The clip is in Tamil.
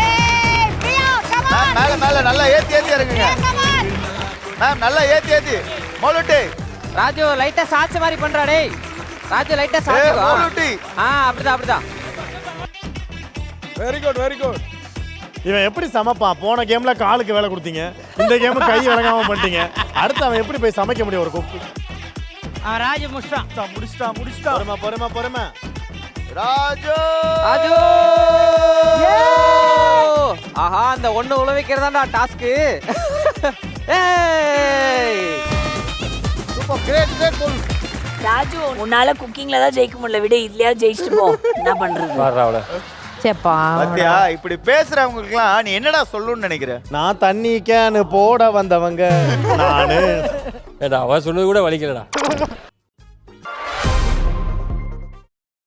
ஏய் பிரியா கம் மேம் மேல மேல நல்லா ஏத்தி ஏத்தி இறங்குங்க. மேம் நல்லா ஏத்தி ஏத்தி. மோலுட்டி. ராஜு லைட்டா சாச்ச மாதிரி பண்றா டேய். ராஜு லைட்டா சாச்சு மோலுட்டி. ஆ அப்படிதான் அப்படிதான். வெரி குட் வெரி குட் இவன் எப்படி சமைப்பான்? போன கேம்ல காலுக்கு வேலை கொடுத்தீங்க. இந்த கேம் கை விளங்காம பண்ணிட்டீங்க. அடுத்து அவன் எப்படி போய் சமைக்க முடியும் ஒரு குக்கு? ராஜு முடிச்சிட்டான். முடிச்சிட்டா முடிச்சிட்டா பொறுமை பொறுமை பொறுமை. ராஜு! ராஜு! ஆஹா அந்த ஒண்ணு உழவிக்கிறதாண்டா டாஸ்க்கு ஏய் super great great goal. Raju உன்னால குக்கிங்ல தான் ஜெயிக்க முடியல. விட இதுலயா ஜெயிச்சுட்டு போ. என்ன பண்றது? சேப்பா பாத்தியா இப்படி பேசுறவங்களுக்குலாம் நீ என்னடா சொல்லணும்னு நினைக்கிற? நான் தண்ணி கேனு போட வந்தவங்க. நானு. ஏடா அவ சொன்னது கூட வலிக்கலடா.